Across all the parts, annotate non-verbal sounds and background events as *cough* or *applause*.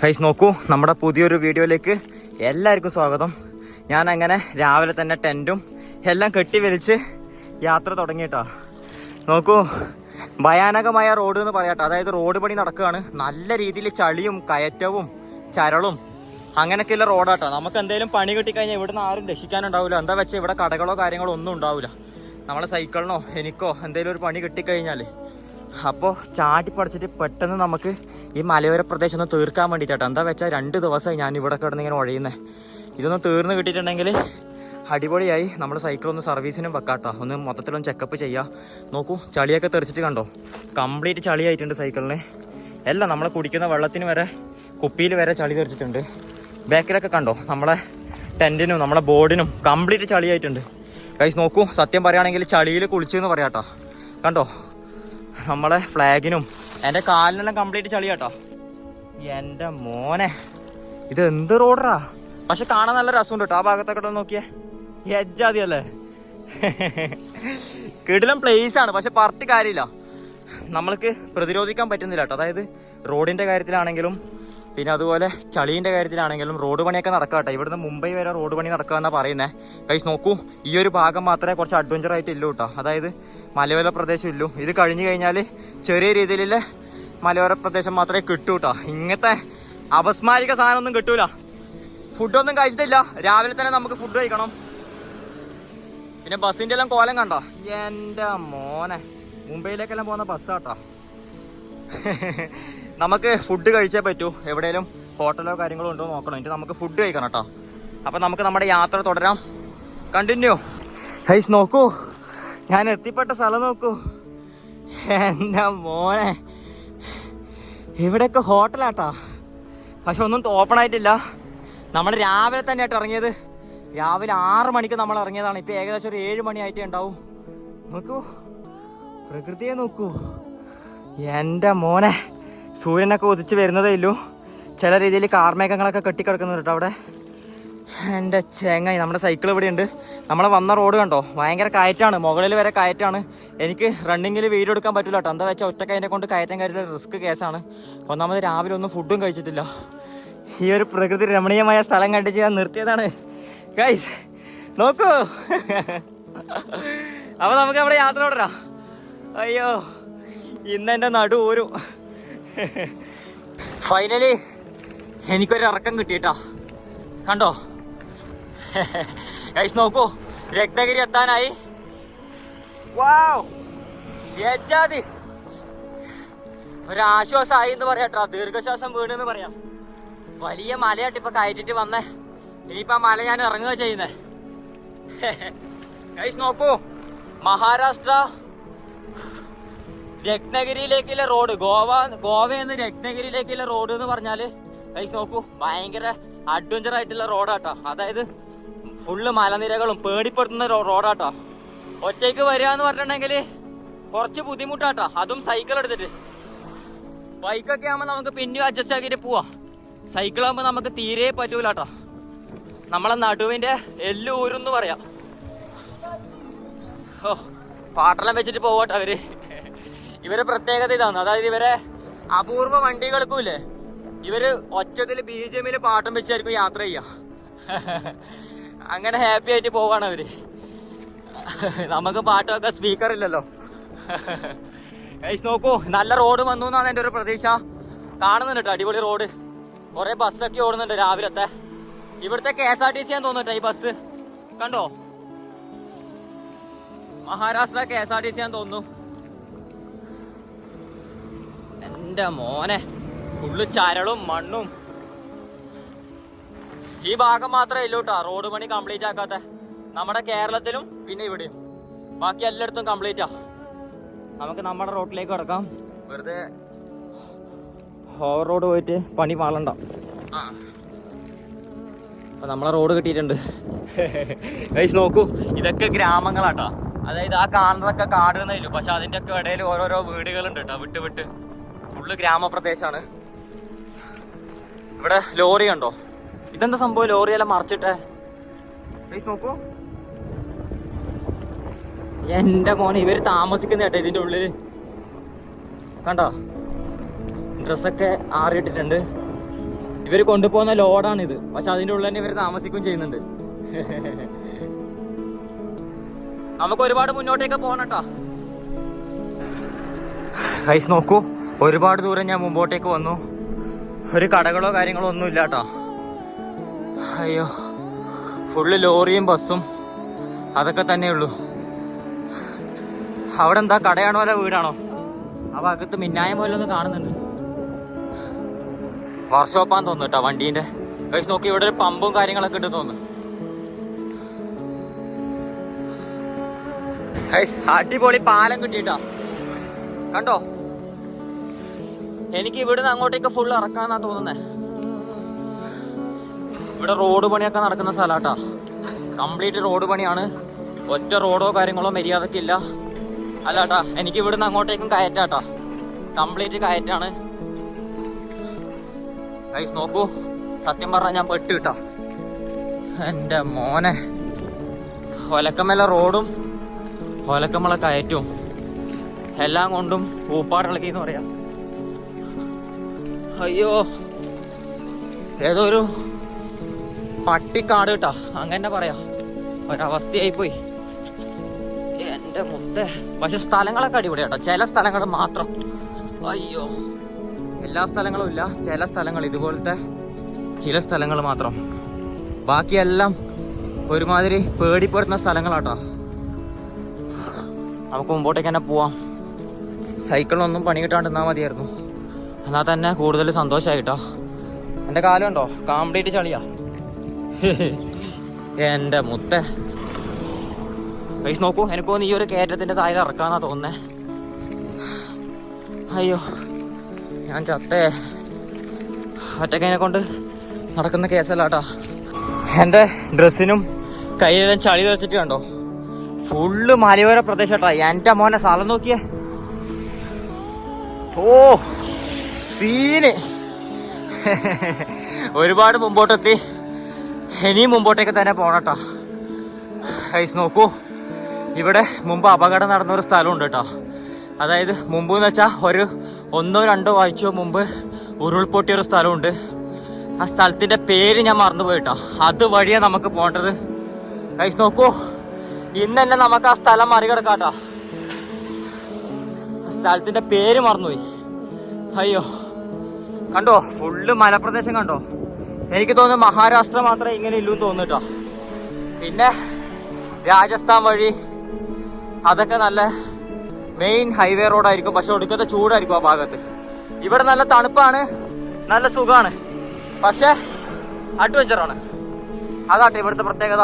കൈസ് നോക്കൂ നമ്മുടെ പുതിയൊരു വീഡിയോയിലേക്ക് എല്ലാവർക്കും സ്വാഗതം. ഞാൻ അങ്ങനെ രാവിലെ തന്നെ ടെന്റും എല്ലാം കെട്ടി വലിച്ച് യാത്ര തുടങ്ങിയിട്ടാ. നോക്കൂ ഭയാനകമായ റോഡ് എന്ന് പറയാട്ടോ. അതായത് റോഡ് പണി നടക്കുകയാണ്. നല്ല രീതിയിൽ ചളിയും കയറ്റവും ചരളും അങ്ങനെയൊക്കെയുള്ള റോഡാട്ടോ. നമുക്ക് എന്തെങ്കിലും പണി കിട്ടിക്കഴിഞ്ഞാൽ ഇവിടുന്ന് ആരും രക്ഷിക്കാനുണ്ടാവില്ല എന്താ വെച്ചാൽ ഇവിടെ കടകളോ കാര്യങ്ങളോ ഒന്നും ഉണ്ടാവില്ല നമ്മളെ സൈക്കിളിനോ എനിക്കോ എന്തെങ്കിലും ഒരു പണി കിട്ടിക്കഴിഞ്ഞാൽ അപ്പോൾ ചാടി പടച്ചിട്ട് പെട്ടെന്ന് നമുക്ക് ഈ മലയോര പ്രദേശം ഒന്ന് തീർക്കാൻ വേണ്ടിയിട്ടാട്ടോ. എന്താ വെച്ചാൽ രണ്ട് ദിവസമായി ഞാൻ ഇവിടെ കിടന്ന് ഇങ്ങനെ ഉഴയുന്നത് ഇതൊന്ന് തീർന്ന് കിട്ടിയിട്ടുണ്ടെങ്കിൽ അടിപൊളിയായി. നമ്മൾ സൈക്കിൾ ഒന്ന് സർവീസിനും വെക്കാട്ടോ. ഒന്ന് മൊത്തത്തിലൊന്ന് ചെക്കപ്പ് ചെയ്യുക നോക്കൂ ചളിയൊക്കെ തെറിച്ചിട്ട് കണ്ടോ? കംപ്ലീറ്റ് ചളിയായിട്ടുണ്ട് സൈക്കിളിന് എല്ലാം നമ്മൾ കുടിക്കുന്ന വെള്ളത്തിന് വരെ കുപ്പിയിൽ വരെ ചളി തെറിച്ചിട്ടുണ്ട്. ബാക്കിലൊക്കെ കണ്ടോ? നമ്മളെ ടെന്റിനും നമ്മളെ ബോർഡിനും കംപ്ലീറ്റ് ചളിയായിട്ടുണ്ട് കൈസ് നോക്കൂ സത്യം പറയുകയാണെങ്കിൽ ചളിയിൽ കുളിച്ചു എന്ന് പറയാട്ടോ. കണ്ടോ? നമ്മളെ ഫ്ലാഗിനും എന്റെ കാലിനെല്ലാം കംപ്ലീറ്റ് ചളി കേട്ടോ. എന്റെ മോനെ. ഇത് എന്ത് റോഡറാ? പക്ഷെ കാണാൻ നല്ല രസമുണ്ട് കേട്ടോ. ആ ഭാഗത്തൊക്കെ നോക്കിയേ. എജ്ജാതി അല്ലേ? കിടിലം പ്ലേസ് ആണ്. പക്ഷെ പറഞ്ഞിട്ട് കാര്യമില്ല. നമ്മൾക്ക് പ്രതിരോധിക്കാൻ പറ്റുന്നില്ല കേട്ടോ. അതായത് റോഡിന്റെ കാര്യത്തിലാണെങ്കിലും പിന്നെ അതുപോലെ ചളീന്റെ കാര്യത്തിലാണെങ്കിലും റോഡ് പണിയൊക്കെ നടക്കാട്ടെ. ഇവിടുന്ന് മുംബൈ വരെ റോഡ് പണി നടക്കാന്നാ പറയുന്നത് കൈസ് നോക്കൂ ഈ ഒരു ഭാഗം മാത്രമേ കുറച്ച് അഡ്വഞ്ചർ ആയിട്ട് ഇല്ലൂ കേട്ടോ അതായത് മലയോര പ്രദേശം ഇല്ലൂ. ഇത് കഴിഞ്ഞു കഴിഞ്ഞാൽ ചെറിയ രീതിയിലുള്ള മലയോര പ്രദേശം മാത്രമേ കിട്ടൂ കേട്ടോ ഇങ്ങനത്തെ അപസ്മാരിക സാധനമൊന്നും കിട്ടൂല. ഫുഡൊന്നും കഴിച്ചിട്ടില്ല. രാവിലെ തന്നെ നമുക്ക് ഫുഡ് കഴിക്കണം. പിന്നെ ബസ്സിന്റെ എല്ലാം കോലം കണ്ടോ? എന്റെ മോനെ. മുംബൈയിലേക്കെല്ലാം പോകുന്ന ബസ്സാട്ടോ നമുക്ക് ഫുഡ് കഴിച്ചേ പറ്റൂ. എവിടെയെങ്കിലും ഹോട്ടലോ കാര്യങ്ങളോ ഉണ്ടോ നോക്കണം. എന്നിട്ട് നമുക്ക് ഫുഡ് കഴിക്കണം കേട്ടോ. അപ്പം നമുക്ക് നമ്മുടെ യാത്ര തുടരാം. കണ്ടിന്യൂ ഹൈസ് നോക്കൂ. ഞാൻ എത്തിപ്പെട്ട സ്ഥലം നോക്കൂ. എന്റെ മോനെ. ഇവിടെയൊക്കെ ഹോട്ടലാട്ടാ പക്ഷെ ഒന്നും ഓപ്പൺ ആയിട്ടില്ല. നമ്മൾ രാവിലെ തന്നെ ആയിട്ട് ഇറങ്ങിയത്. രാവിലെ ആറ് മണിക്ക് നമ്മൾ ഇറങ്ങിയതാണ്. ഇപ്പം ഏകദേശം ഒരു ഏഴ് മണി ആയിട്ടേ ഉണ്ടാവും. നോക്കൂ. പ്രകൃതിയെ നോക്കൂ. എന്റെ മോനെ. സൂര്യനൊക്കെ ഉദിച്ച് വരുന്നതേ ഇല്ലൂ ചില രീതിയിൽ കാർമേഘങ്ങളൊക്കെ കെട്ടിക്കിടക്കുന്നുണ്ട് കേട്ടോ അവിടെ. എന്റെ ചേങ്ങായി നമ്മുടെ സൈക്കിൾ ഇവിടെ ഉണ്ട്. നമ്മളെ വന്ന റോഡ് കണ്ടോ? ഭയങ്കര കയറ്റാണ്. മുകളിൽ വരെ കയറ്റാണ്. എനിക്ക് റണ്ണിങ്ങിൽ വീഡിയോ എടുക്കാൻ പറ്റില്ല കേട്ടോ. എന്താ വെച്ചാൽ ഒറ്റ കൈനെ കൊണ്ട് കയറ്റാൻ കാര്യമുള്ള റിസ്ക് കേസാണ് ഒന്നാമത് രാവിലെ ഒന്നും ഫുഡും കഴിച്ചിട്ടില്ല. ഈ ഒരു പ്രകൃതി രമണീയമായ സ്ഥലം കണ്ടിച്ച് ഞാൻ നിർത്തിയതാണ്. ഗൈസ് നോക്കൂ. അപ്പോൾ നമുക്ക് അവിടെ യാത്ര തുടരാം. അയ്യോ ഇന്നെന്റെ നടു ഊരും. ഫൈനലി എനിക്കൊരു ഇറക്കം കിട്ടിയിട്ടാ. കണ്ടോ? ഗൈസ് നോക്കൂ. രക്തഗിരി എത്താനായി. വാവ് യജാതി ഒരാശ്വാസമായി എന്ന് പറയാട്ടോ ദീർഘശ്വാസം എന്ന് പറയാം. വലിയ മലയായിട്ട് ഇപ്പൊ കയറ്റിട്ട് വന്നേ. ഇനിയിപ്പോ ആ മല ഞാൻ ഇറങ്ങുക ചെയ്യുന്നേ. ഗൈസ് നോക്കൂ. മഹാരാഷ്ട്ര. രത്നഗിരിയിലേക്കുള്ള റോഡ്. ഗോവ ഗോവയിൽ നിന്ന് രത്നഗിരിയിലേക്കുള്ള റോഡ് എന്ന് പറഞ്ഞാൽ കഴിച്ച് നോക്കൂ ഭയങ്കര അഡ്വഞ്ചർ ആയിട്ടുള്ള റോഡാട്ടോ. അതായത് ഫുള്ള് മലനിരകളും പേടിപ്പെടുത്തുന്ന റോഡാട്ടോ. ഒറ്റയ്ക്ക് വരിക എന്ന് പറഞ്ഞിട്ടുണ്ടെങ്കിൽ കുറച്ച് ബുദ്ധിമുട്ടാട്ടോ. അതും സൈക്കിൾ എടുത്തിട്ട്. ബൈക്കൊക്കെ ആകുമ്പോൾ നമുക്ക് പിന്നെയും അഡ്ജസ്റ്റ് ആക്കിയിട്ട് പോവാം. സൈക്കിൾ ആകുമ്പോൾ നമുക്ക് തീരെ പറ്റൂല കേട്ടോ നമ്മളെ നടുവിന്റെ എല്ലൂരും ഊരെന്ന് പറയാം. ഓ പാട്ടെല്ലാം വെച്ചിട്ട് പോവാട്ടോ അവർ. ഇവരെ പ്രത്യേകത ഇതാണ്. അതായത് ഇവരെ അപൂർവ വണ്ടികൾക്കുമില്ലേ ഇവർ ഒച്ചത്തിൽ ബി ജെ എമ്മിൽ പാട്ടം വെച്ചായിരിക്കും യാത്ര ചെയ്യ. അങ്ങനെ ഹാപ്പി ആയിട്ട് പോവാണ് അവർ. നമുക്ക് പാട്ടൊക്കെ സ്പീക്കർ ഇല്ലല്ലോ. നോക്കൂ നല്ല റോഡ് വന്നു എന്നാണ് എന്റെ ഒരു പ്രതീക്ഷ. കാണുന്നുണ്ട് അടിപൊളി റോഡ് കുറെ ബസ്സൊക്കെ ഓടുന്നുണ്ട് രാവിലത്തെ. ഇവിടുത്തെ K S R T C ആണെന്ന് തോന്നുന്നു ഈ ബസ് കണ്ടോ? Maharashtra K S R T C ആണെന്ന് തോന്നുന്നു. എന്റെ മോനെ. ഫുള്ള് ചരളും മണ്ണും. ഈ ഭാഗം മാത്രമേ ഇല്ലൂ കേട്ടോ റോഡ് പണി കംപ്ലീറ്റ് ആക്കാത്ത. നമ്മുടെ കേരളത്തിലും പിന്നെ ഇവിടെയും. ബാക്കി എല്ലായിടത്തും കംപ്ലീറ്റാ നമുക്ക് നമ്മുടെ റോഡിലേക്ക് കിടക്കാം. വെറുതെ ഓവർ റോഡ് പോയിട്ട് പണി പാളണ്ട അപ്പൊ നമ്മളെ റോഡ് കിട്ടിയിട്ടുണ്ട്. ഗൈസ് നോക്കൂ. ഇതൊക്കെ ഗ്രാമങ്ങളാട്ടോ. അതായത് ആ കാണുന്നതൊക്കെ കാടുന്നില്ല പക്ഷെ അതിന്റെ ഒക്കെ ഇടയിൽ ഓരോരോ വീടുകളുണ്ട് കേട്ടോ. വിട്ട് വിട്ട്. ഫുള്ള് ഗ്രാമപ്രദേശമാണ് ഇവിടെ ലോറി കണ്ടോ? ഇതെന്താ സംഭവം? ലോറിയെല്ലാം മറിച്ചിട്ടെ. പ്ലീസ് നോക്കൂ. എന്റെ മോൻ ഇവർ താമസിക്കുന്ന കേട്ടോ ഇതിന്റെ ഉള്ളിൽ. കണ്ടോ? ഡ്രസ്സൊക്കെ ആറിയിട്ടിട്ടുണ്ട്. ഇവർ കൊണ്ടുപോകുന്ന ഇത് പക്ഷെ അതിന്റെ ഉള്ളിൽ തന്നെ ഇവർ താമസിക്കുകയും ചെയ്യുന്നുണ്ട്. നമുക്ക് ഒരുപാട് മുന്നോട്ടേക്ക് പോകണട്ടോ ഗൈസ് നോക്കൂ. ഒരുപാട് ദൂരം ഞാൻ മുമ്പോട്ടേക്ക് വന്നു. ഒരു കടകളോ കാര്യങ്ങളോ ഒന്നും ഇല്ല കേട്ടോ അയ്യോ ഫുള്ള് ലോറിയും ബസ്സും അതൊക്കെ തന്നെ ഉള്ളൂ അവിടെ എന്താ കടയാണോ അല്ല വീടാണോ? ആ ഭാഗത്ത് മിന്നായം പോലെ ഒന്ന് കാണുന്നുണ്ട്. വർക്ക്ഷോപ്പാന്ന് തോന്നുന്നു കേട്ടോ വണ്ടീന്റെ. കൈസ് നോക്കി ഇവിടെ ഒരു പമ്പും കാര്യങ്ങളൊക്കെ ഉണ്ട് തോന്നുന്നു. അടിപൊളി പാലം കിട്ടിയിട്ടാ. കണ്ടോ? എനിക്ക് ഇവിടുന്ന് അങ്ങോട്ടേക്ക് ഫുൾ ഇറക്കാന്നാ തോന്നുന്നത് ഇവിടെ റോഡ് പണിയൊക്കെ നടക്കുന്ന സ്ഥലാട്ടാ. കംപ്ലീറ്റ് റോഡ് പണിയാണ്. ഒറ്റ റോഡോ കാര്യങ്ങളോ മര്യാദക്കില്ല അല്ലാട്ടാ എനിക്ക് ഇവിടുന്ന് അങ്ങോട്ടേക്കും കയറ്റാട്ടാ. കംപ്ലീറ്റ് കയറ്റാണ്. ഗൈസ് നോക്കൂ. സത്യം പറഞ്ഞാൽ ഞാൻ പെട്ട് കിട്ടാ എന്റെ മോനെ. ഒലക്കമല റോഡും ഒലക്കമല കയറ്റും. എല്ലാം കൊണ്ടും ഊപ്പാടിളക്കി എന്ന് പറയാം. അയ്യോ ഏതോ ഒരു പട്ടിക്കാട് കേട്ടാ. അങ്ങനെ പറയാ. ഒരവസ്ഥയായി പോയി എന്റെ മുത്തേ പക്ഷെ സ്ഥലങ്ങളൊക്കെ അടിപൊളിയാട്ടോ ചില സ്ഥലങ്ങൾ മാത്രം. അയ്യോ എല്ലാ സ്ഥലങ്ങളും ഇല്ല. ചില സ്ഥലങ്ങൾ ഇതുപോലത്തെ ചില സ്ഥലങ്ങൾ മാത്രം. ബാക്കിയെല്ലാം ഒരുമാതിരി പേടിപ്പെടുന്ന സ്ഥലങ്ങളാട്ടോ നമുക്ക് മുമ്പോട്ടേക്ക് തന്നെ പോവാം. സൈക്കിളൊന്നും പണി കിട്ടാണ്ട് നിന്നാൽ മതിയായിരുന്നു. എന്നാൽ തന്നെ കൂടുതൽ സന്തോഷമായിട്ടോ എന്റെ കാലുണ്ടോ? കംപ്ലീറ്റ് ചളിയാ. എന്റെ മുത്ത. പൈസ നോക്കൂ എനിക്ക് തോന്നുന്നു ഈ ഒരു കയറ്റത്തിന്റെ താഴെ ഇറക്കാന്നാ തോന്നുന്നേ. അയ്യോ ഞാൻ ചത്തേ. ഒറ്റക്കതിനെ കൊണ്ട് നടക്കുന്ന കേസല്ല കേട്ടോ എന്റെ ഡ്രസ്സിനും കയ്യിലെല്ലാം ചളി വെച്ചിട്ട് കണ്ടോ? ഫുള്ള് മലയോര പ്രദേശം കേട്ടോ എന്റെ മോനെ സ്ഥലം നോക്കിയേ. ഓ. സീന്. ഒരുപാട് മുമ്പോട്ടെത്തി. ഇനിയും മുമ്പോട്ടേക്ക് തന്നെ പോണട്ടോ. ഐസ് നോക്കൂ. ഇവിടെ മുമ്പ് അപകടം നടന്ന ഒരു സ്ഥലമുണ്ട് കേട്ടോ. അതായത് മുമ്പ് എന്ന് വെച്ചാൽ ഒരു ഒന്നോ രണ്ടോ ആഴ്ചയോ മുമ്പ് ഉരുൾപൊട്ടിയ ഒരു സ്ഥലമുണ്ട്. ആ സ്ഥലത്തിന്റെ പേര് ഞാൻ മറന്നുപോയി കേട്ടോ അതുവഴിയാണ് നമുക്ക് പോകേണ്ടത്. കൈസ് നോക്കൂ. ഇന്ന് നമുക്ക് ആ സ്ഥലം മറികടക്കാട്ടോ. ആ സ്ഥലത്തിന്റെ പേര് മറന്നുപോയി. അയ്യോ. കണ്ടോ? ഫുള്ള് മലപ്രദേശം കണ്ടോ? എനിക്ക് തോന്നുന്നു മഹാരാഷ്ട്ര മാത്രമേ ഇങ്ങനെ ഇല്ലൂ തോന്നുട്ടോ പിന്നെ രാജസ്ഥാൻ വഴി അതൊക്കെ നല്ല മെയിൻ ഹൈവേ റോഡായിരിക്കും പക്ഷെ ഒടുക്കത്തെ ചൂടായിരിക്കും ആ ഭാഗത്ത്. ഇവിടെ നല്ല തണുപ്പാണ് നല്ല സുഖമാണ് പക്ഷേ അഡ്വഞ്ചറാണ് അതാട്ടെ ഇവിടുത്തെ പ്രത്യേകത.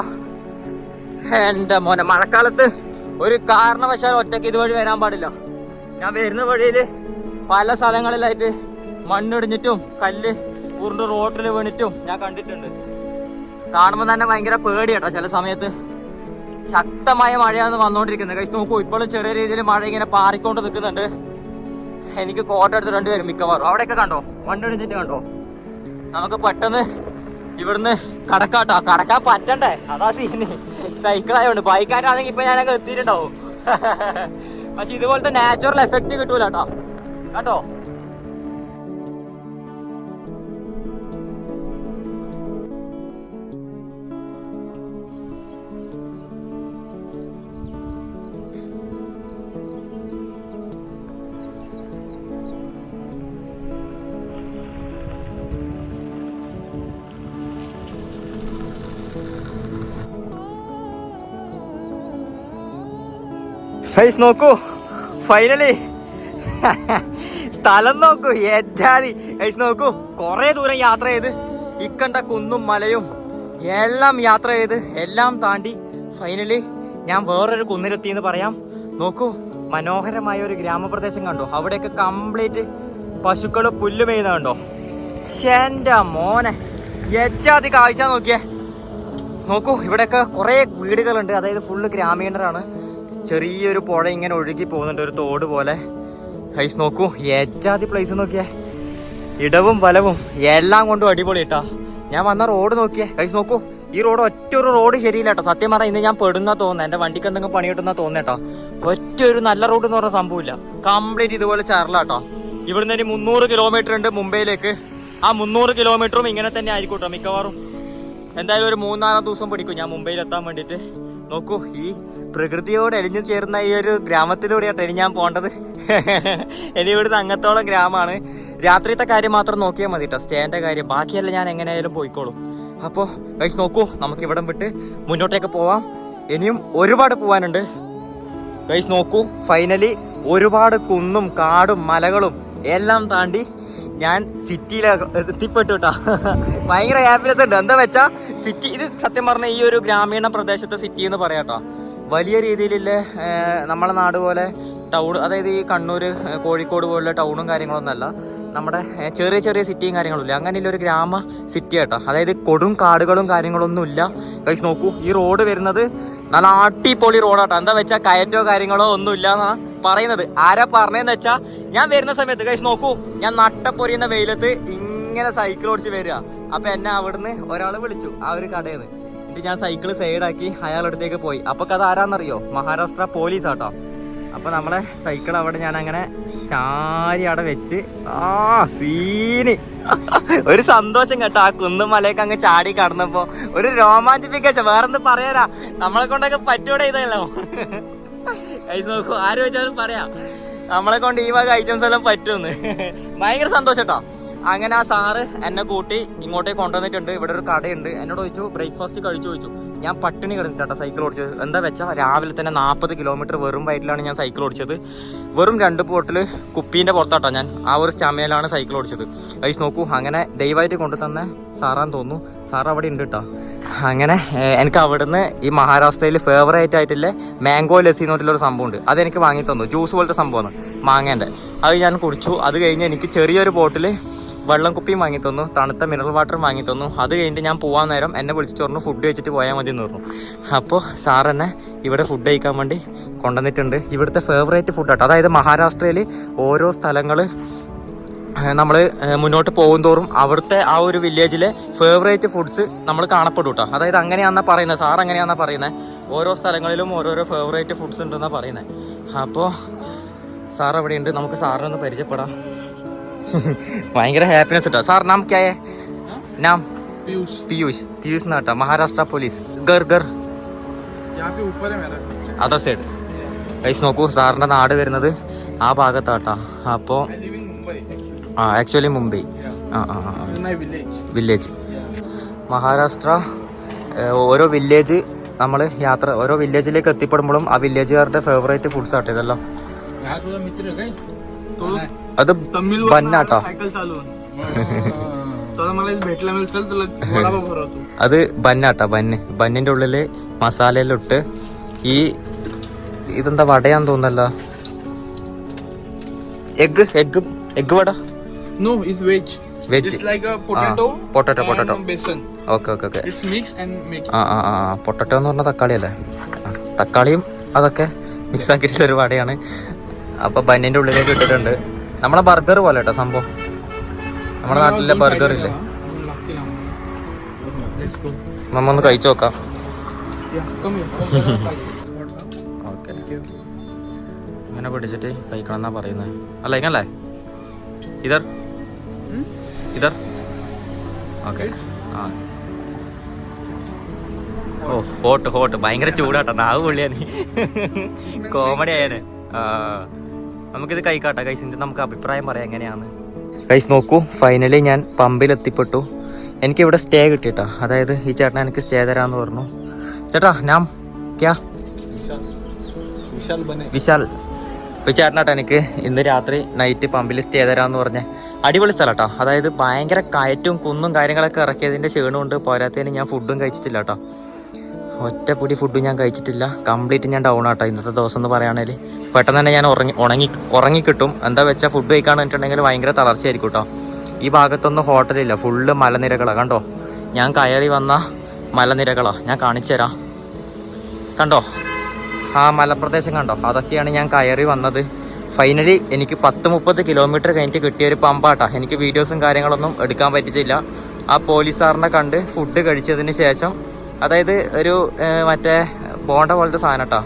എന്റെ മോനെ മഴക്കാലത്ത് ഒരു കാരണവശാലും ഒറ്റയ്ക്ക് ഇതുവഴി വരാൻ പാടില്ല. ഞാൻ വരുന്ന വഴിയിൽ പല സ്ഥലങ്ങളിലായിട്ട് മണ്ണിടിഞ്ഞിട്ടും കല്ല് ഉരുണ്ട് റോട്ടിൽ വീണിട്ടും ഞാൻ കണ്ടിട്ടുണ്ട്. കാണുമ്പോൾ തന്നെ ഭയങ്കര പേടിയാട്ടോ ചില സമയത്ത്. ശക്തമായ മഴയാണ് വന്നുകൊണ്ടിരിക്കുന്നത് കഴിച്ച് നോക്കൂ ഇപ്പോഴും ചെറിയ രീതിയിൽ മഴ ഇങ്ങനെ പാറിക്കൊണ്ട് നിൽക്കുന്നുണ്ട്. എനിക്ക് കോട്ട എടുത്ത് രണ്ടുപേരും മിക്കവാറും. അവിടെയൊക്കെ കണ്ടോ? മണ്ണിടിഞ്ഞിട്ട് കണ്ടോ? നമുക്ക് പെട്ടെന്ന് ഇവിടുന്ന് കടക്കാട്ടോ. കടക്കാൻ പറ്റണ്ടേ? അതാ സീന് സൈക്കിളായോണ്ട്. ബൈക്കാരാണെങ്കിൽ ഇപ്പൊ ഞാനൊക്കെ എത്തിയിട്ടുണ്ടാവും. പക്ഷെ ഇതുപോലത്തെ നാച്ചുറൽ എഫക്റ്റ് കിട്ടൂല കേട്ടോ. കണ്ടോ? ഫൈസ് നോക്കൂ. ഫൈനലി *laughs* സ്ഥലം നോക്കൂ. ഏറ്റാതി. ഫൈസ് നോക്കൂ. കുറേ ദൂരം യാത്ര ചെയ്ത് ഇക്കണ്ട കുന്നും മലയും എല്ലാം യാത്ര ചെയ്ത് എല്ലാം താണ്ടി ഫൈനലി ഞാൻ വേറൊരു കുന്നിലെത്തി എന്ന് പറയാം. നോക്കൂ മനോഹരമായ ഒരു ഗ്രാമപ്രദേശം കണ്ടോ? അവിടെയൊക്കെ കംപ്ലീറ്റ് പശുക്കൾ പുല്ല് പെയ്യുന്ന കണ്ടോ? എന്റെ മോനെ. ഏറ്റാതി കാഴ്ച നോക്കിയേ. നോക്കൂ ഇവിടെയൊക്കെ കുറേ വീടുകളുണ്ട്. അതായത് ഫുള്ള് ഗ്രാമീണരാണ്. ചെറിയൊരു പുഴ ഇങ്ങനെ ഒഴുകി പോകുന്നുണ്ട് ഒരു തോട് പോലെ. ഹൈസ് നോക്കൂ ഏറ്റാതി പ്ലേസ് നോക്കിയേ. ഇടവും വലവും എല്ലാം കൊണ്ടും അടിപൊളി കേട്ടോ ഞാൻ വന്ന റോഡ് നോക്കിയേ. ഹൈസ് നോക്കൂ ഈ റോഡ് ഒറ്റ ഒരു റോഡ് ശരിയില്ല കേട്ടോ സത്യം പറഞ്ഞാൽ ഇന്ന് ഞാൻ പെടുന്ന തോന്നുന്നത് എന്റെ വണ്ടിക്ക് എന്തെങ്കിലും പണി കിട്ടുന്ന തോന്നേട്ടോ ഒറ്റ ഒരു നല്ല റോഡ് എന്ന് പറഞ്ഞ സംഭവമില്ല. കംപ്ലീറ്റ് ഇതുപോലെ ചേർലാട്ടോ ഇവിടുന്ന് ഒരു മുന്നൂറ് കിലോമീറ്റർ ഉണ്ട് മുംബൈയിലേക്ക്. ആ മുന്നൂറ് കിലോമീറ്ററും ഇങ്ങനെ തന്നെ ആയിരിക്കും മിക്കവാറും. എന്തായാലും ഒരു മൂന്നാലാം ദിവസം പിടിക്കും ഞാൻ മുംബൈയിൽ എത്താൻ വേണ്ടിയിട്ട്. നോക്കൂ ഈ പ്രകൃതിയോട് എലിഞ്ഞു ചേർന്ന ഈ ഒരു ഗ്രാമത്തിലൂടെയാണ് ഇനി ഞാൻ പോണ്ടത്. ഇനി ഇവിടുന്ന് അങ്ങത്തോളം ഗ്രാമമാണ്. രാത്രിത്തെ കാര്യം മാത്രം നോക്കിയാൽ മതി കേട്ടോ സ്റ്റേന്റെ കാര്യം. ബാക്കിയല്ല ഞാൻ എങ്ങനെയായാലും പോയിക്കോളും. അപ്പോൾ ഗൈസ് നോക്കൂ നമുക്ക് ഇവിടം വിട്ട് മുന്നോട്ടേക്ക് പോവാം. ഇനിയും ഒരുപാട് പോവാനുണ്ട്. ഗൈസ് നോക്കൂ ഫൈനലി ഒരുപാട് കുന്നും കാടും മലകളും എല്ലാം താണ്ടി ഞാൻ സിറ്റിയിൽ എത്തിപ്പെട്ടു കേട്ടോ ഭയങ്കര ഹാപ്പിനെസ് ഉണ്ട്. എന്താ വെച്ചാ സിറ്റി ഇത് സത്യം പറഞ്ഞ ഈ ഒരു ഗ്രാമീണ പ്രദേശത്തെ സിറ്റി എന്ന് പറയാട്ടോ വലിയ രീതിയിലുള്ള ഏർ, നമ്മളെ നാട് പോലെ ടൗൺ അതായത് ഈ കണ്ണൂർ കോഴിക്കോട് പോലുള്ള ടൗണും കാര്യങ്ങളൊന്നുമല്ല നമ്മുടെ ചെറിയ ചെറിയ സിറ്റിയും കാര്യങ്ങളും ഇല്ല. അങ്ങനെയുള്ള ഒരു ഗ്രാമ സിറ്റി കേട്ടോ അതായത് കൊടും കാടുകളും കാര്യങ്ങളൊന്നുമില്ല ഗൈസ് നോക്കൂ ഈ റോഡ് വരുന്നത് നല്ല അടിപൊളി റോഡാട്ടോ എന്താ വെച്ചാൽ കയറ്റോ കാര്യങ്ങളോ ഒന്നും ഇല്ല എന്നാ പറയുന്നത്. ആരാ പറഞ്ഞതെന്ന് വെച്ചാൽ ഞാൻ വരുന്ന സമയത്ത് കഴിച്ച് നോക്കൂ ഞാൻ നട്ടപ്പൊരിയുന്ന വെയിലത്ത് ഇങ്ങനെ സൈക്കിൾ ഓടിച്ച് വരിക. അപ്പൊ എന്നെ അവിടുന്ന് ഒരാൾ വിളിച്ചു ആ ഒരു കടയിൽ നിന്ന് എന്നിട്ട് ഞാൻ സൈക്കിൾ സൈഡാക്കി അടുത്തേക്ക് പോയി. അപ്പൊ കഥ ആരാന്നറിയോ? മഹാരാഷ്ട്ര പോലീസ് ആട്ടോ. അപ്പൊ നമ്മളെ സൈക്കിൾ അവിടെ ഞാൻ അങ്ങനെ ചാരി അവിടെ വെച്ച് ആ സീന്. ഒരു സന്തോഷം കേട്ടോ ആ കുന്നും മലയൊക്കെ അങ്ങ് ചാടി കടന്നപ്പോ. ഒരു രോമാഞ്ചിഫിക്കേഷൻ വേറെന്ത് പറയാനാ? നമ്മളെ കൊണ്ടൊക്കെ പറ്റൂടെ ഇതല്ലോ. ഗൈസ് നോക്കൂ ആര് വെച്ചാലും പറയാം. നമ്മളെ കൊണ്ട് ഈ വക ഐറ്റംസ് എല്ലാം പറ്റുമെന്ന് ഭയങ്കര സന്തോഷം കേട്ടോ. അങ്ങനെ ആ സാറ് എന്നെ കൂട്ടി ഇങ്ങോട്ടേക്ക് കൊണ്ടുവന്നിട്ടുണ്ട്. ഇവിടെ ഒരു കടയുണ്ട്. എന്നോട് ചോദിച്ചു ബ്രേക്ക്ഫാസ്റ്റ് കഴിച്ചു? ചോദിച്ചു. ഞാൻ പട്ടിണി കിടന്നിട്ടാ സൈക്കിൾ ഓടിച്ചത്. എന്താ വെച്ചാൽ രാവിലെ തന്നെ നാൽപ്പത് കിലോമീറ്റർ വെറും വയറ്റിലാണ് ഞാൻ സൈക്കിൾ ഓടിച്ചത്. വെറും രണ്ട് ബോട്ടിൽ കുപ്പീന്റെ പുറത്താട്ടോ ഞാൻ. ആ ഒരു സ്റ്റാമിനയിലാണ് സൈക്കിൾ ഓടിച്ചത്. ഐസ് നോക്കൂ അങ്ങനെ ദയവായിട്ട് കൊണ്ടു തന്നെ സാറാന്ന് തോന്നുന്നു. സാർ അവിടെ ഉണ്ട് കേട്ടോ അങ്ങനെ എനിക്ക് അവിടുന്ന് ഈ മഹാരാഷ്ട്രയിൽ ഫേവറേറ്റ് ആയിട്ടുള്ള മാംഗോ ലസ്സി എന്ന് പറഞ്ഞിട്ടുള്ള സംഭവമുണ്ട് അതെനിക്ക് വാങ്ങി തന്നു. ജ്യൂസ് പോലത്തെ സംഭവമാണ് മാങ്ങേന്റെ അത് ഞാൻ കുടിച്ചു. അത് കഴിഞ്ഞ് എനിക്ക് ചെറിയൊരു ബോട്ടിൽ വെള്ളം കുപ്പിയും വാങ്ങി തന്നു തണുത്ത മിനറൽ വാട്ടറും വാങ്ങി തന്നു. അത് കഴിഞ്ഞിട്ട് ഞാൻ പോകാൻ നേരം എന്നെ വിളിച്ചിട്ട് പറഞ്ഞു ഫുഡ് കഴിച്ചിട്ട് പോയാൽ മതി എന്ന് പറഞ്ഞു. അപ്പോൾ സാർ എന്നെ ഇവിടെ ഫുഡ് കഴിക്കാൻ വേണ്ടി കൊണ്ടുവന്നിട്ടുണ്ട്. ഇവിടുത്തെ ഫേവറേറ്റ് ഫുഡ് ആട്ടോ. അതായത് മഹാരാഷ്ട്രയിൽ ഓരോ സ്ഥലങ്ങൾ നമ്മൾ മുന്നോട്ട് പോകും തോറും അവിടുത്തെ ആ ഒരു വില്ലേജിലെ ഫേവറേറ്റ് ഫുഡ്സ് നമ്മൾ കാണപ്പെടും കേട്ടോ അതായത് അങ്ങനെയാണെന്നാണ് പറയുന്നത് സാർ അങ്ങനെയാണെന്നാണ് പറയുന്നത് ഓരോ സ്ഥലങ്ങളിലും ഓരോരോ ഫേവറേറ്റ് ഫുഡ്സ് ഉണ്ടെന്നാണ് പറയുന്നത് അപ്പോൾ സാർ അവിടെ ഉണ്ട് നമുക്ക് സാറിനൊന്ന് പരിചയപ്പെടാം. ഭയങ്കര ഹാപ്പിനെസ് കേട്ടോ സാർ നാം ക്യാ ഹേ? നാം पीयूष പീയൂഷ് പീയൂഷ് എന്നാ കേട്ടോ മഹാരാഷ്ട്ര പോലീസ് ഗർ ഗർ यहाँ पे ऊपर है मेरा അതർ സൈഡ് കൈസ് നോക്കൂ സാറിൻ്റെ നാട് വരുന്നത് ആ ഭാഗത്താട്ടാ അപ്പോൾ I live in Mumbai actually. ആ ആക്ച്വലി മുംബൈ Yeah. ആ ആ ആ This is my village. Village Maharashtra ഏഹ്, ഓരോ വില്ലേജ് നമ്മൾ യാത്ര ഓരോ വില്ലേജിലേക്ക് എത്തിപ്പെടുമ്പോഴും ആ വില്ലേജുകാരുടെ ഫേവറേറ്റ് ഫുഡ്സ് ആട്ടെ ഇതെല്ലാം यहाँ तुझा मित्र आहे काय तो അത് तमिळ ബന്നാട്ടോ सायकल चालवून तर मला इथे भेटला मिळेल चल तुला वडापाव भरवतो അത് ബന്നാട്ടാ ബന്ന് ബന്നിൻ്റെ ഉള്ളിൽ മസാലയിലിട്ട് ഈ ഇതെന്താ വടയാന്ന് തോന്നല്ലോ egg egg egg vada no it's veg Veg. It's like a potato potato, potato. Besan okay okay okay it's mix and make ആ ആ ആ പൊട്ടറ്റോ എന്ന് പറഞ്ഞ തക്കാളി അല്ലേ ആ, തക്കാളിയും അതൊക്കെ മിക്സ് ആക്കിയിട്ടുള്ള ഒരു വടയാണ് അപ്പൊ ബന്നിന്റെ ഉള്ളിലേക്ക് ഇട്ടിട്ടുണ്ട് നമ്മളെ ബർഗർ പോലെ കേട്ടോ സംഭവം. നമ്മുടെ നാട്ടിലെ ബർഗർ ഇല്ലേ? നമ്മ ഒന്ന് കഴിച്ചു നോക്കാം. ഇങ്ങനെ *laughs* പിടിച്ചിട്ട് കഴിക്കണം എന്നാ പറയുന്നത് അല്ല ഇങ്ങല്ലേ ഇതർ. ഇതർ. ഓക്കെ. ആ. ഓ ഹോട്ട് ഹോട്ട്. ഭയങ്കര ചൂടാട്ടോ. നാവ് പൊള്ളിയാണ് *laughs* കോമഡി ആയാനെ. ആ. നമുക്കിത് കൈക്കാട്ടാം കൈസിന്റെ നമുക്ക് അഭിപ്രായം പറയാം എങ്ങനെയാണ്. കൈസ് നോക്കൂ ഫൈനലി ഞാൻ പമ്പിൽ എത്തിപ്പെട്ടു. എനിക്ക് ഇവിടെ സ്റ്റേ കിട്ടിയിട്ടാ. അതായത് ഈ ചേട്ടൻ എനിക്ക് സ്റ്റേ തരാമെന്ന് പറഞ്ഞു. ചേട്ടാ ഞാൻ ക്യാ? വിശാൽ ഇപ്പോൾ ചേട്ടനാട്ടോ എനിക്ക് ഇന്ന് രാത്രി നൈറ്റ് പമ്പിൽ സ്റ്റേ തരാമെന്ന് പറഞ്ഞ്. അടിപൊളി സ്ഥലട്ടോ. അതായത് ഭയങ്കര കയറ്റും കുന്നും കാര്യങ്ങളൊക്കെ ഇറക്കിയതിന്റെ ക്ഷീണമുണ്ട്. പോരാത്തതിന് ഞാൻ ഫുഡും കഴിച്ചിട്ടില്ല കേട്ടോ ഒറ്റ ഫുഡ് ഞാൻ കഴിച്ചിട്ടില്ല. കംപ്ലീറ്റ് ഞാൻ ഡൗൺ ആട്ടോ ഇന്നത്തെ ദിവസം എന്ന് പറയുകയാണെങ്കിൽ പെട്ടെന്ന് തന്നെ ഞാൻ ഉറങ്ങി ഉണങ്ങി ഉറങ്ങിക്കിട്ടും. എന്താ വെച്ചാൽ ഫുഡ് കഴിക്കാൻ വെച്ചിട്ടുണ്ടെങ്കിൽ ഭയങ്കര തളർച്ചയായിരിക്കും കേട്ടോ ഈ ഭാഗത്തൊന്നും ഹോട്ടലില്ല ഫുള്ള് മലനിരകളാണ് കണ്ടോ? ഞാൻ കയറി വന്ന മലനിരകളാ. ഞാൻ കാണിച്ചു തരാം കണ്ടോ? ആ മലപ്രദേശം കണ്ടോ? അതൊക്കെയാണ് ഞാൻ കയറി വന്നത്. ഫൈനലി എനിക്ക് പത്ത് മുപ്പത് കിലോമീറ്റർ കഴിഞ്ഞിട്ട് കിട്ടിയ ഒരു പമ്പാട്ടാ എനിക്ക് വീഡിയോസും കാര്യങ്ങളൊന്നും എടുക്കാൻ പറ്റിയിട്ടില്ല. ആ പോലീസ് പോലീസുകാരനെ കണ്ട് ഫുഡ് കഴിച്ചതിന് ശേഷം അതായത് ഒരു മറ്റേ ബോണ്ട പോലത്തെ സാധനം കേട്ടോ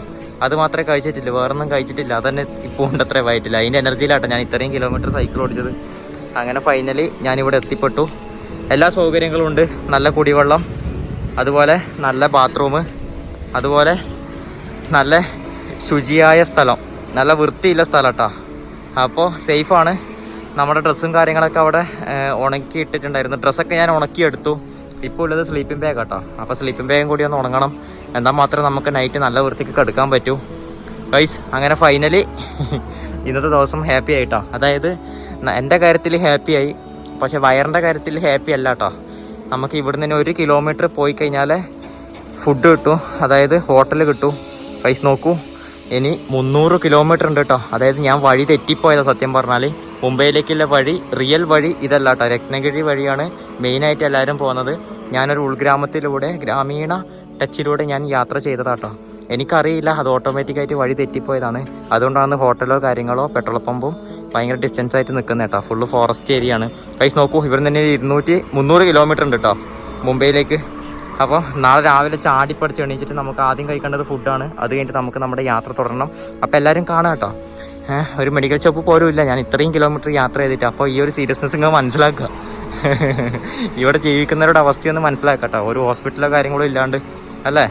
അത് മാത്രമേ കഴിച്ചിട്ടില്ല. വേറൊന്നും കഴിച്ചിട്ടില്ല. അതന്നെ ഇപ്പോൾ ഉണ്ട് അത്ര വയറ്റില്ല അതിന്റെ എനർജിയിലാട്ടോ ഞാൻ ഇത്രയും കിലോമീറ്റർ സൈക്കിൾ ഓടിച്ചത്. അങ്ങനെ ഫൈനലി ഞാനിവിടെ എത്തിപ്പെട്ടു. എല്ലാ സൗകര്യങ്ങളും ഉണ്ട്. നല്ല കുടിവെള്ളം. അതുപോലെ നല്ല ബാത്റൂം അതുപോലെ നല്ല ശുചിയായ സ്ഥലം. നല്ല വൃത്തിയുള്ള സ്ഥലം കേട്ടോ അപ്പോൾ സേഫാണ് നമ്മുടെ ഡ്രസ്സും കാര്യങ്ങളൊക്കെ അവിടെ ഉണക്കി ഇട്ടിട്ടുണ്ടായിരുന്നു ഡ്രസ്സൊക്കെ ഞാൻ ഉണക്കിയെടുത്തു. ഇപ്പോൾ ഉള്ളത് സ്ലീപ്പിംഗ് ബാഗ് കേട്ടോ അപ്പോൾ സ്ലീപ്പിംഗ് ബാഗും കൂടി ഒന്ന് ഉണങ്ങണം. എന്നാൽ മാത്രമേ നമുക്ക് നൈറ്റ് നല്ല വൃത്തിക്ക് കിടക്കാൻ പറ്റൂ. ഗൈസ് അങ്ങനെ ഫൈനലി ഇന്നത്തെ ദിവസം ഹാപ്പി ആയിട്ടോ. അതായത് എന്റെ കാര്യത്തിൽ ഹാപ്പി ആയി. പക്ഷേ വയറിന്റെ കാര്യത്തിൽ ഹാപ്പി അല്ല കേട്ടോ നമുക്ക് ഇവിടുന്ന് തന്നെ ഒരു കിലോമീറ്റർ പോയി കഴിഞ്ഞാൽ ഫുഡ് കിട്ടും. അതായത് ഹോട്ടൽ കിട്ടും. പൈസ നോക്കൂ. ഇനി മുന്നൂറ് കിലോമീറ്റർ ഉണ്ട് കേട്ടോ അതായത് ഞാൻ വഴി തെറ്റിപ്പോയതാണ് സത്യം പറഞ്ഞാൽ മുംബൈയിലേക്കുള്ള വഴി റിയൽ വഴി ഇതല്ല കേട്ടോ രത്നഗിരി വഴിയാണ് മെയിനായിട്ട് എല്ലാവരും പോകുന്നത്. ഞാനൊരു ഉൾഗ്രാമത്തിലൂടെ ഗ്രാമീണ ടച്ചിലൂടെ ഞാൻ യാത്ര ചെയ്തതാട്ടോ. എനിക്കറിയില്ല അത് ഓട്ടോമാറ്റിക്കായിട്ട് വഴി തെറ്റിപ്പോയതാണ്. അതുകൊണ്ടാണ് ഹോട്ടലോ കാര്യങ്ങളോ പെട്രോൾ പമ്പും ഭയങ്കര ഡിസ്റ്റൻസ് ആയിട്ട് നിൽക്കുന്നത് കേട്ടോ. ഫുള്ള് ഫോറസ്റ്റ് ഏരിയ ആണ്. കൈസ് നോക്കൂ ഇവിടെ തന്നെ ഇരുന്നൂറ്റി മുന്നൂറ് കിലോമീറ്റർ ഉണ്ട് കേട്ടോ മുംബൈയിലേക്ക്. അപ്പോൾ നാളെ രാവിലെ ചാടിപ്പടിച്ച് എണീച്ചിട്ട് നമുക്ക് ആദ്യം കഴിക്കേണ്ടത് ഫുഡാണ് അത് കഴിഞ്ഞിട്ട് നമുക്ക് നമ്മുടെ യാത്ര തുടരണം. അപ്പോൾ എല്ലാവരും കാണാം കേട്ടോ. ഒരു മെഡിക്കൽ ഷോപ്പ് പോലും ഇല്ല ഞാൻ ഇത്രയും കിലോമീറ്റർ യാത്ര ചെയ്തിട്ട് അപ്പോൾ ഈ ഒരു സീരിയസ്നെസ് ഇങ്ങനെ മനസ്സിലാക്കുക. *laughs* ഇവിടെ ജീവിക്കുന്നവരുടെ അവസ്ഥയൊന്നും മനസ്സിലാക്കട്ടോ. ഒരു ഹോസ്പിറ്റലോ കാര്യങ്ങളോ ഇല്ലാണ്ട് അല്ലേ?